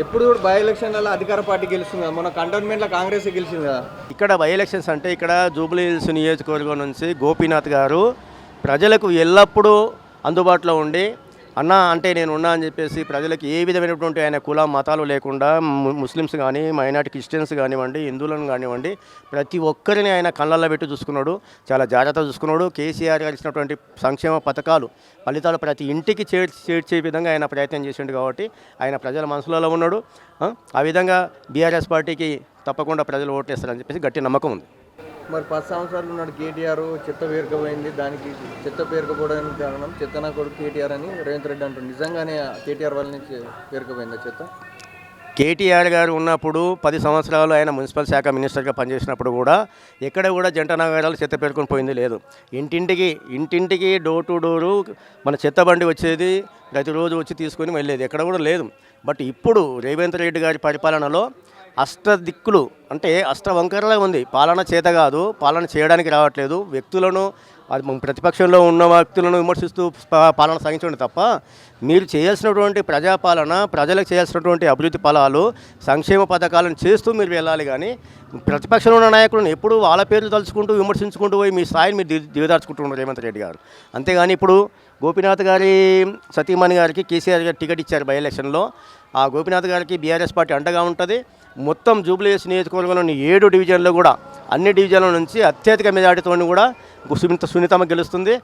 ఎప్పుడు కూడా బై ఎలక్షన్లలో అధికార పార్టీ గెలుస్తుంది కదా. మొన్న కంటోన్మెంట్లో కాంగ్రెస్ గెలిచింది కదా. ఇక్కడ బై ఎలక్షన్స్ అంటే ఇక్కడ జూబ్లీ హిల్స్ నియోజకవర్గం నుంచి గోపీనాథ్ గారు ప్రజలకు ఎల్లప్పుడూ అందుబాటులో ఉండి అన్న అంటే నేను ఉన్నా అని చెప్పేసి ప్రజలకు ఏ విధమైనటువంటి ఆయన కుల మతాలు లేకుండా ముస్లిమ్స్ కానీ మైనార్టీ క్రిస్టియన్స్ కానివ్వండి హిందువులను కానివ్వండి ప్రతి ఒక్కరిని ఆయన కళ్ళల్లో పెట్టి చూసుకున్నాడు. చాలా జాగ్రత్తగా చూసుకున్నాడు. కేసీఆర్ గారు ఇచ్చినటువంటి సంక్షేమ పథకాలు ఫలితాలు ప్రతి ఇంటికి చేర్చి చేర్చే విధంగా ఆయన ప్రయత్నం చేసిండు కాబట్టి ఆయన ప్రజల మనసులలో ఉన్నాడు. ఆ? ఆ విధంగా బీఆర్ఎస్ పార్టీకి తప్పకుండా ప్రజలు ఓటేస్తారని చెప్పేసి గట్టి నమ్మకం ఉంది. మరి పది సంవత్సరాలు ఉన్నాడు కేటీఆర్ చెత్త పేరుకపోయింది దానికి చెత్త పేరుకపోవడానికి కారణం చెత్త నా కొడుకు కేటీఆర్ అని రేవంత్ రెడ్డి అంటారు నిజంగానే కేటీఆర్ వల్ల నుంచి పేరుకపోయిందా చెత్త? కేటీఆర్ గారు ఉన్నప్పుడు పది సంవత్సరాలు ఆయన మున్సిపల్ శాఖ మినిస్టర్గా పనిచేసినప్పుడు కూడా ఎక్కడ కూడా జంట నగరాలు చెత్త పేరుకొని పోయింది లేదు. ఇంటింటికి ఇంటింటికి డోర్ టు డోరు మన చెత్త బండి వచ్చేది ప్రతిరోజు వచ్చి తీసుకొని వెళ్ళేది ఎక్కడ కూడా లేదు. బట్ ఇప్పుడు రేవంత్ రెడ్డి గారి పరిపాలనలో అష్ట దిక్కులు అంటే అష్టవంకరలా ఉంది. పాలన చేత కాదు పాలన చేయడానికి రావట్లేదు. వ్యక్తులను అది ప్రతిపక్షంలో ఉన్న వ్యక్తులను విమర్శిస్తూ పాలన సాగించండి తప్ప మీరు చేయాల్సినటువంటి ప్రజాపాలన ప్రజలకు చేయాల్సినటువంటి అభివృద్ధి ఫలాలు సంక్షేమ పథకాలను చేస్తూ మీరు వెళ్ళాలి కానీ ప్రతిపక్షంలో ఉన్న నాయకులను ఎప్పుడు వాళ్ళ పేర్లు తలుచుకుంటూ విమర్శించుకుంటూ పోయి మీ స్థాయిని మీరు దిగదార్చుకుంటున్నారు రేవంత్ రెడ్డి గారు. అంతేగాని ఇప్పుడు గోపీనాథ్ గారి సతీమణి గారికి కేసీఆర్ గారు టికెట్ ఇచ్చారు బై ఎలక్షన్లో. ఆ గోపీనాథ్ గారికి బీఆర్ఎస్ పార్టీ అండగా ఉంటుంది. మొత్తం జూబ్లీహిల్స్ నియోజకవర్గంలోని ఏడు డివిజన్లో కూడా అన్ని డివిజన్ల నుంచి అత్యధిక మెజార్టీతో కూడా సునీత సునీతమ్మ గెలుస్తుంది.